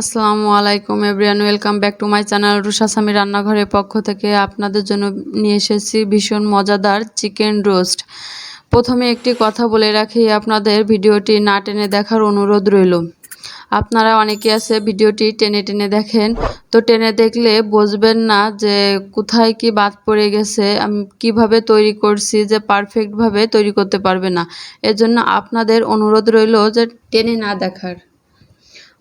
আসসালামু আলাইকুম everyone welcome back to my channel Rusha Sami রান্নাঘরের পক্ষ থেকে আপনাদের জন্য নিয়ে এসেছি ভীষণ মজাদার চিকেন রোস্ট। প্রথমে একটি কথা বলে রাখি, আপনাদের ভিডিওটি না টেনে দেখার অনুরোধ রইল। আপনারা অনেকে আছে ভিডিওটি টেনে টেনে দেখেন, তো টেনে দেখলে বুঝবেন না যে কোথায় কি বাদ পড়ে গেছে, আমি কীভাবে তৈরি করছি যে পারফেক্টভাবে তৈরি করতে পারবে না। এজন্য আপনাদের অনুরোধ রইল যে টেনে না দেখার।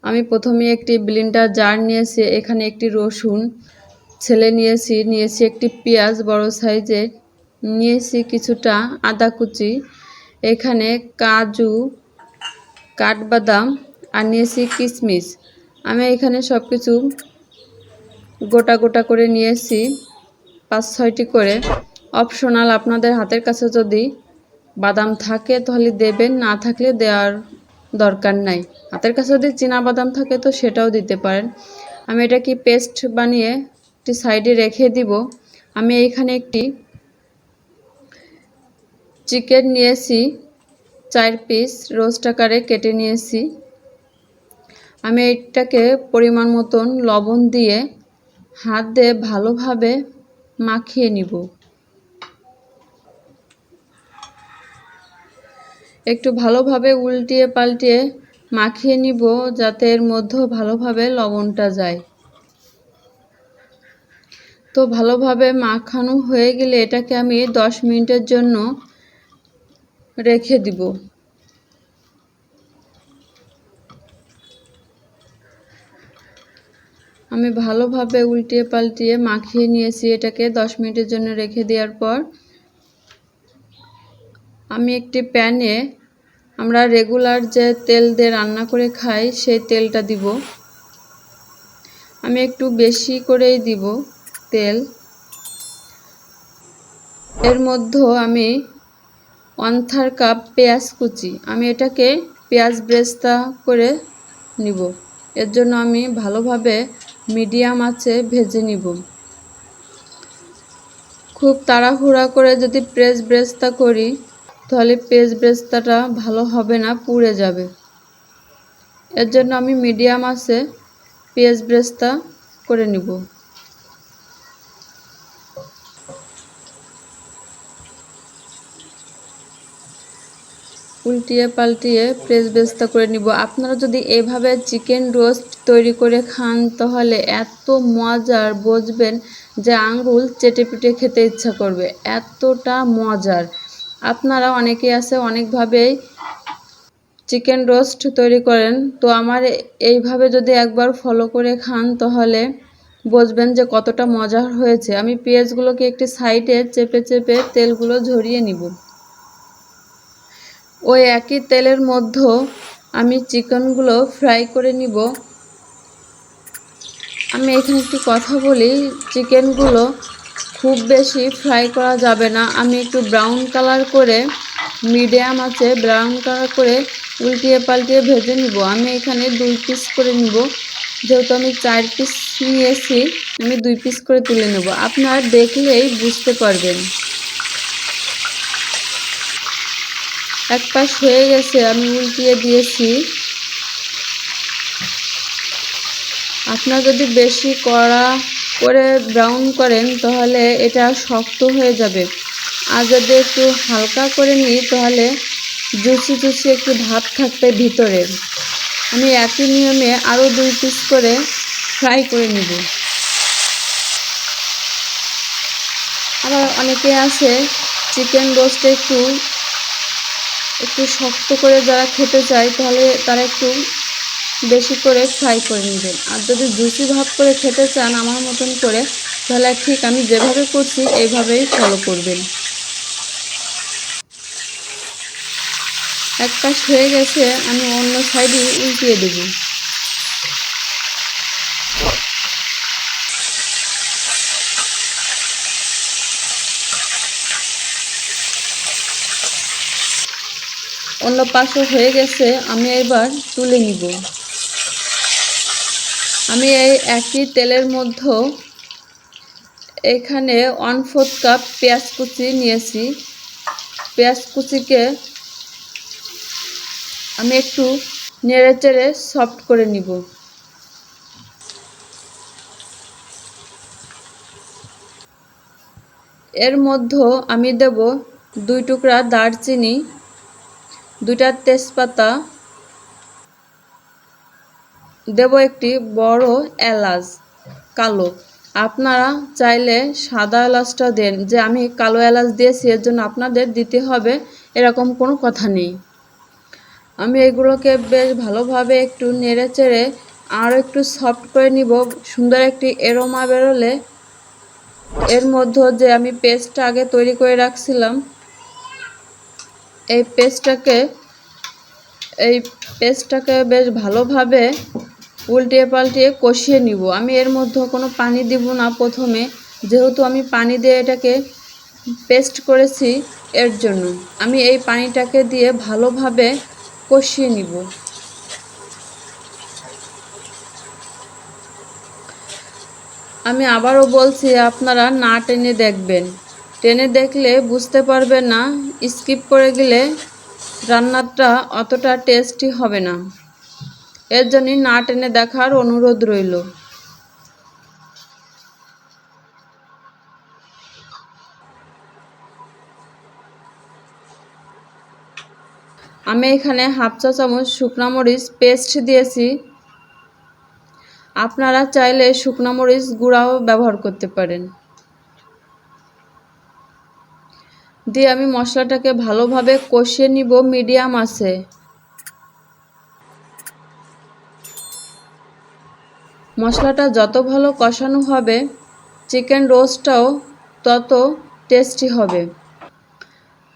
আমি প্রথমে একটি ব্লিন্ডার জার নিয়েছি, এখানে একটি রসুন ছেলে নিয়েছি নিয়েছি একটি পেঁয়াজ বড় সাইজের নিয়েছি কিছুটা আদা কুচি, এখানে কাজু, কাঠবাদাম আর নিয়েছি কিশমিশ আমি এখানে সব কিছু গোটা গোটা করে নিয়েছি, পাঁচ ছয়টি করে। অপশনাল আপনাদের হাতের কাছে যদি বাদাম থাকে তাহলে দেবেন, না থাকলে দেওয়ার দরকার নাই। হাতের কাছে যদি বাদাম থাকে তো সেটাও দিতে পারেন। আমি এটা কি পেস্ট বানিয়ে একটি সাইডে রেখে দিব? আমি এইখানে একটি চিকেন নিয়েছি, চার পিস রোস্ট আকারে কেটে নিয়েছি। আমি এটাকে পরিমাণ মতন লবণ দিয়ে হাত দিয়ে ভালোভাবে মাখিয়ে নিব। একটু ভালোভাবে উল্টিয়ে পাল্টিয়ে মাখিয়ে নিব যাতে এর মধ্যেও ভালোভাবে লবণটা যায়। তো ভালোভাবে মাখানো হয়ে গেলে এটাকে আমি দশ মিনিটের জন্য রেখে দিব। আমি ভালোভাবে উল্টিয়ে পাল্টিয়ে মাখিয়ে নিয়েছি এটাকে দশ মিনিটের জন্য রেখে দেওয়ার পর। আমি একটি প্যানে আমরা রেগুলার যে তেল দিয়ে রান্না করে খাই, সেই তেলটা দিব। আমি একটু বেশি করেই দিব তেল। এর মধ্যেও আমি ওয়ান থার্ড কাপ পেঁয়াজ কুচি। আমি এটাকে পেঁয়াজ ব্রেস্তা করে নিব। এর জন্য আমি ভালোভাবে মিডিয়াম আছে ভেজে নিব। খুব তাড়াহুড়া করে যদি প্রেস ব্রেস্তা করি তাহলে পেঁয়াজ ব্রেস্তাটা ভালো হবে না, পুড়ে যাবে। এর জন্য আমি মিডিয়াম আছে পেঁয়াজ ব্রেস্তা করে নিব। উল্টিয়ে পাল্টিয়ে প্রেস বেস্তা করে নিব। আপনারা যদি এভাবে চিকেন রোস্ট তৈরি করে খান, তাহলে এত মজার বুঝবেন যে আঙ্গুল চেটে পিটে খেতে ইচ্ছা করবে। এতটা মজার। আপনারা অনেকে আছে, অনেকভাবেই চিকেন রোস্ট তৈরি করেন। তো আমার এইভাবে যদি একবার ফলো করে খান, তাহলে বুঝবেন যে কতটা মজার হয়েছে। আমি পেঁয়াজগুলোকে একটি সাইডে চেপে চেপে তেলগুলো ঝরিয়ে নিব। ওই একই তেলের মধ্যে আমি চিকেনগুলো ফ্রাই করে নিব। আমি এখানে একটি কথা বলি চিকেনগুলো খুব বেশি ফ্রাই করা যাবে না। আমি একটু ব্রাউন কালার করে মিডিয়াম আছে ব্রাউন কালার করে উল্টিয়ে পাল্টিয়ে ভেজে নিব। আমি এখানে দুই পিস করে নিব। যেহেতু আমি চার পিস নিয়েছি, আমি দুই পিস করে তুলে নেব। আপনার দেখলেই বুঝতে পারবেন। এক পাশ হয়ে গেছে, আমি উল্টিয়ে দিয়েছি। আপনার যদি বেশি কড়া করে ব্রাউন করেন, তাহলে এটা শক্ত হয়ে যাবে। আর যদি একটু হালকা করে নিই, তাহলে জুচি জুচি একটু ভাব থাকবে ভিতরে। আমি একই নিয়মে আরও দুই পিস করে ফ্রাই করে নিব। আবার অনেকে আছে চিকেন রোস্টে একটু একটু শক্ত করে যারা খেতে চায়, তাহলে তারা একটু বেশি করে ফ্রাই করে নেবেন। আর যদি জুসি ভাব করে খেতে চান আমার মতন করে, তাহলে ঠিক আমি যেভাবে করছি, এইভাবেই ফলো করবেন। এক পাশ হয়ে গেছে, আমি অন্য সাইডে উল্টিয়ে দেব। অন্য পাশও হয়ে গেছে, আমি এবার তুলে নিব। আমি এই একই তেলের মধ্যে এখানে ওয়ান ফোর্থ কাপ পেঁয়াজ কুচি নিয়েছি। পেঁয়াজ কুচিকে আমি একটু নেড়ে চেড়ে সফট করে নিব। এর মধ্যে আমি দেব দুই টুকরা দারচিনি দুটা তেজপাতা দেব একটি বড় এলাচ, কালো। আপনারা চাইলে সাদা এলাচটা দেন। যে আমি কালো এলাচ দিয়েছি, এর জন্য আপনাদের দিতে হবে, এরকম কোনো কথা নেই। আমি এগুলোকে বেশ ভালোভাবে একটু নেড়ে চেড়ে আরও একটু সফট করে নিব। সুন্দর একটি এরোমা বেরোলে এর মধ্যে যে আমি পেস্টটা আগে তৈরি করে রাখছিলাম, এই পেস্টটাকে এই পেস্টটাকে বেশ ভালোভাবে উল্টিয়ে পাল্টিয়ে কষিয়ে নিব। আমি এর মধ্যে কোনো পানি দিব না প্রথমে। যেহেতু আমি পানি দিয়ে এটাকে পেস্ট করেছি এর জন্য। আমি এই পানিটাকে দিয়ে ভালোভাবে কষিয়ে নিব। আমি আবারও বলছি, আপনারা না টেনে দেখবেন। টেনে দেখলে বুঝতে পারবেন না, স্কিপ করে গেলে রান্নাটা অতটা টেস্টি হবে না। এর জন্যই না টেনে দেখার অনুরোধ রইল। আমি এখানে হাফ চা চামচ শুকনা মরিচ পেস্ট দিয়েছি। আপনারা চাইলে শুকনো মরিচ গুঁড়াও ব্যবহার করতে পারেন। দিয়ে আমি মশলাটাকে ভালোভাবে কষিয়ে নিব মিডিয়াম আছে। মশলাটা যত ভালো কষানো হবে, চিকেন রোস্টটাও তত টেস্টি হবে।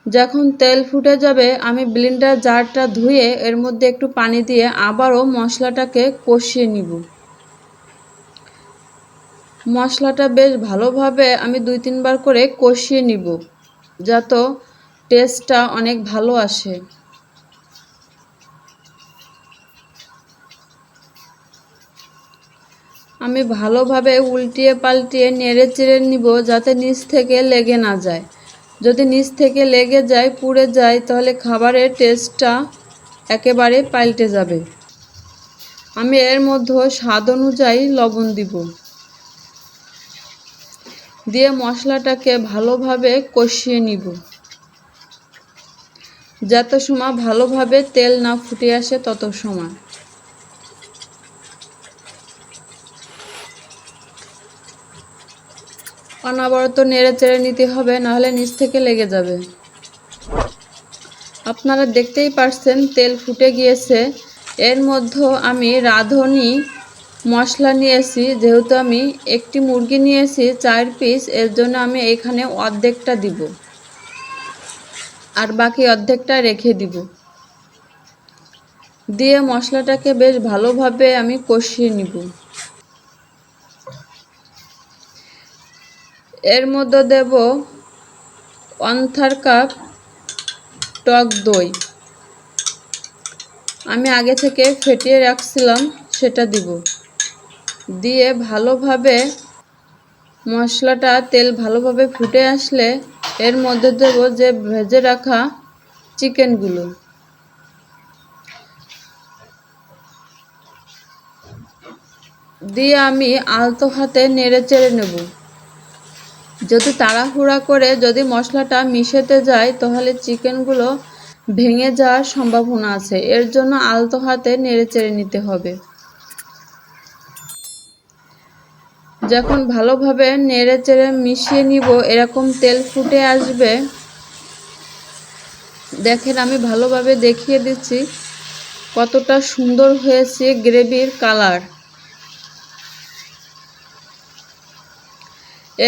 যখন তেল ফুটে যাবে, আমি ব্লিন্ডার জারটা ধুয়ে এর মধ্যে একটু পানি দিয়ে আবারও মশলাটাকে কষিয়ে নিব। মশলাটা বেশ ভালোভাবে আমি দুই তিনবার করে কষিয়ে নিব, যাতে টেস্টটা অনেক ভালো আসে। আমি ভালোভাবে উল্টিয়ে পাল্টিয়ে নেড়ে চেড়ে নিব যাতে নিচ থেকে লেগে না যায়। যদি নিচ থেকে লেগে যায়, পুড়ে যায়, তাহলে খাবারের টেস্টটা একেবারে পাল্টে যাবে। আমি এর মধ্যে স্বাদ অনুযায়ী লবণ দিব। দিয়ে মশলাটাকে ভালোভাবে কষিয়ে নিব। যত সময় ভালোভাবে তেল না ফুটে আসে তত সময়। অনাবরত নেড়ে চেড়ে নিতে হবে, নাহলে নিচ থেকে লেগে যাবে। আপনারা দেখতেই পারছেন, তেল ফুটে গিয়েছে। এর মধ্যে আমি রাঁধুনি মশলা নিয়েছি, যেহেতু আমি একটি মুরগি নিয়েছি, চার পিস, এর জন্য আমি এখানে অর্ধেকটা দিব। আর বাকি অর্ধেকটা রেখে দিব। দিয়ে মশলাটাকে বেশ ভালোভাবে আমি কষিয়ে নিব। এর মধ্যে দেব ওয়ান থার্ড কাপ টক দই। আমি আগে থেকে ফেটিয়ে রাখছিলাম, সেটা দিব। দিয়ে ভালোভাবে মশলাটা, তেল ভালোভাবে ফুটে আসলে এর মধ্যে দেব যে ভেজে রাখা চিকেনগুলো। দিয়ে আমি আলতো হাতে নেড়ে চেড়ে নেব। যদি তাড়াহুড়া করে যদি মশলাটা মিশেতে যায়, তাহলে চিকেনগুলো ভেঙে যাওয়ার সম্ভাবনা আছে। এর জন্য আলতো হাতে নেড়ে চেড়ে নিতে হবে। যখন ভালোভাবে নেড়ে চেড়ে মিশিয়ে নিব, এরকম তেল ফুটে আসবে। দেখেন, আমি ভালোভাবে দেখিয়ে দিচ্ছি কতটা সুন্দর হয়েছে গ্রেভির কালার।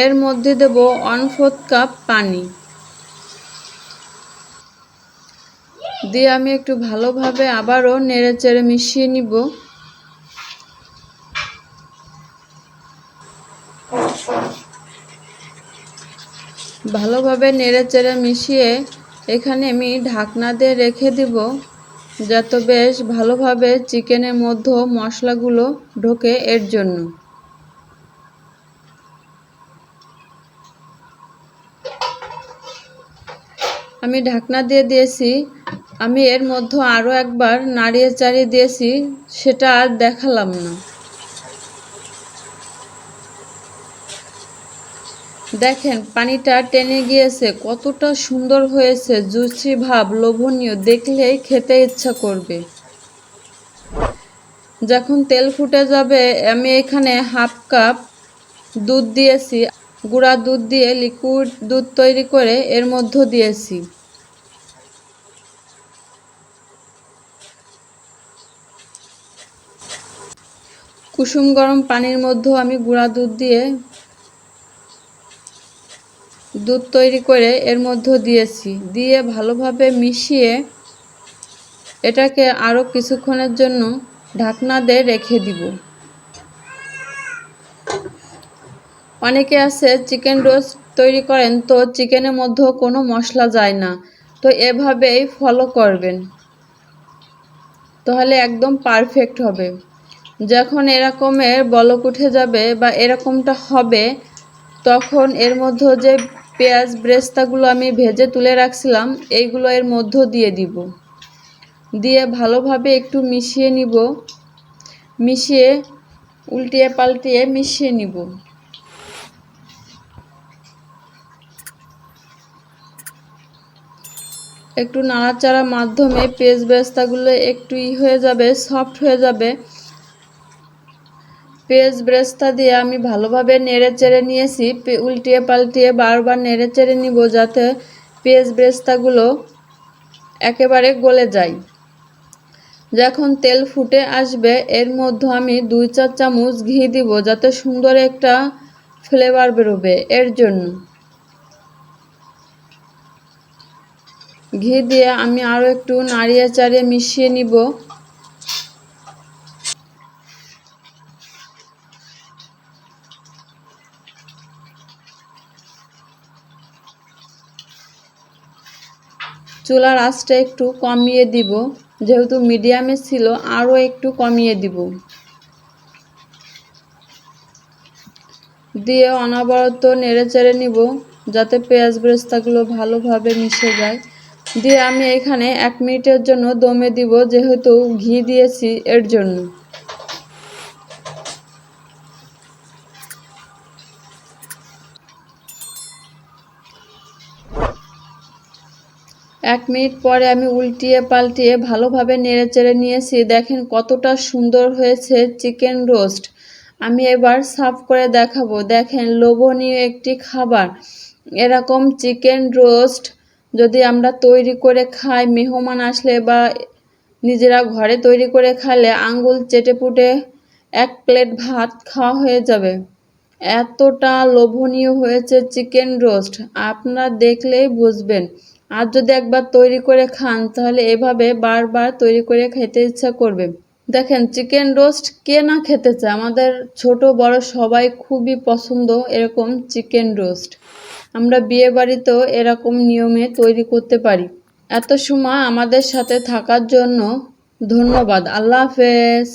এর মধ্যে দেব ওয়ান ফোর্থ কাপ পানি। দিয়ে আমি একটু ভালোভাবে আবারও নেড়ে চেড়ে মিশিয়ে নিব। ভালোভাবে নেড়ে চেড়ে মিশিয়ে এখানে আমি ঢাকনা দিয়ে রেখে দিব, যাতে বেশ ভালোভাবে চিকেনের মধ্যে মশলাগুলো ঢোকে এর জন্য। আমি ঢাকনা দিয়ে দিয়েছি। আমি এর মধ্যে আরও একবার নাড়িয়ে চাড়িয়ে দিয়েছি, সেটা আর দেখালাম না। দেখেন, পানিটা টেনে গিয়েছে, কতটা সুন্দর হয়েছে, জুসি ভাব, লোভনীয়, দেখলেই খেতে ইচ্ছা করবে। যখন তেল ফুটে যাবে, আমি এখানে হাফ কাপ দুধ দিয়েছি। গুঁড়া দুধ দিয়ে লিকুইড দুধ তৈরি করে এর মধ্য দিয়েছি। কুসুম গরম পানির মধ্যেও আমি গুঁড়া দুধ দিয়ে দুধ তৈরি করে এর মধ্যে দিয়েছি। দিয়ে ভালোভাবে মিশিয়ে এটাকে আরও কিছুক্ষণের জন্য ঢাকনা দিয়ে রেখে দিব। অনেকে আছে, চিকেন রোস্ট তৈরি করেন, তো চিকেনের মধ্যেও কোনো মশলা যায় না। তো এভাবেই ফলো করবেন। তাহলে একদম পারফেক্ট হবে। যখন এরকমের বলক উঠে যাবে বা এরকমটা হবে, তখন এর মধ্যে যে পেঁয়াজ ব্রেস্তাগুলো আমি ভেজে তুলে রাখছিলাম, এইগুলো এর মধ্যে দিয়ে দিব। দিয়ে ভালোভাবে একটু মিশিয়ে নিব। মিশিয়ে উল্টিয়ে পাল্টিয়ে মিশিয়ে নিব। একটু নাড়াচাড়ার মাধ্যমে পেঁয়াজ বেরেস্তাগুলো একটু ই হয়ে যাবে, সফট হয়ে যাবে। পেজ ব্রেস্তা দিয়ে আমি ভালোভাবে নেড়ে চেড়ে নিয়েছি উল্টিয়ে পাল্টিয়ে বারবার নেড়ে চেড়ে নিব যাতে পেজ ব্রেস্তাগুলো একেবারে গলে যায়। যখন তেল ফুটে আসবে, এর মধ্যে আমি দুই চার চামচ ঘি দিব যাতে সুন্দর একটা ফ্লেভার বেরোবে এর জন্য। ঘি দিয়ে আমি আরও একটু নাড়িয়ে চাড়িয়ে মিশিয়ে নিব। চুলার আঁচটা একটু কমিয়ে দিব, যেহেতু মিডিয়ামে ছিল আরও একটু কমিয়ে দিব। দিয়ে অনবরত নেড়ে চেড়ে নিব, যাতে পেঁয়াজ বেরেস্তাগুলো ভালোভাবে মিশে যায়। দিয়ে আমি এখানে এক মিনিটের জন্য দমে দিব, যেহেতু ঘি দিয়েছি এর জন্য। এক মিনিট পরে আমি উল্টিয়ে পাল্টিয়ে ভালোভাবে নেড়ে চেড়ে নিয়েছি। দেখেন কতটা সুন্দর হয়েছে চিকেন রোস্ট। আমি এবার সাফ করে দেখাবো। দেখেন লোভনীয় একটি খাবার। এরকম চিকেন রোস্ট যদি আমরা তৈরি করে খাই, মেহমান আসলে বা নিজেরা ঘরে তৈরি করে খাইলে আঙ্গুল চেটে পুটে এক প্লেট ভাত খাওয়া হয়ে যাবে। এতটা লোভনীয় হয়েছে চিকেন রোস্ট। আপনারা দেখলেই বুঝবেন। আর যদি একবার তৈরি করে খান, তাহলে এভাবে বারবার তৈরি করে খেতে ইচ্ছা করবে। দেখেন চিকেন রোস্ট কে না খেতে চায়? আমাদের ছোট, বড় সবাই খুবই পছন্দ এরকম চিকেন রোস্ট আমরা বিয়ে বাড়িতেও এরকম নিয়মে তৈরি করতে পারি। এত সময় আমাদের সাথে থাকার জন্য ধন্যবাদ। আল্লাহ হাফেজ।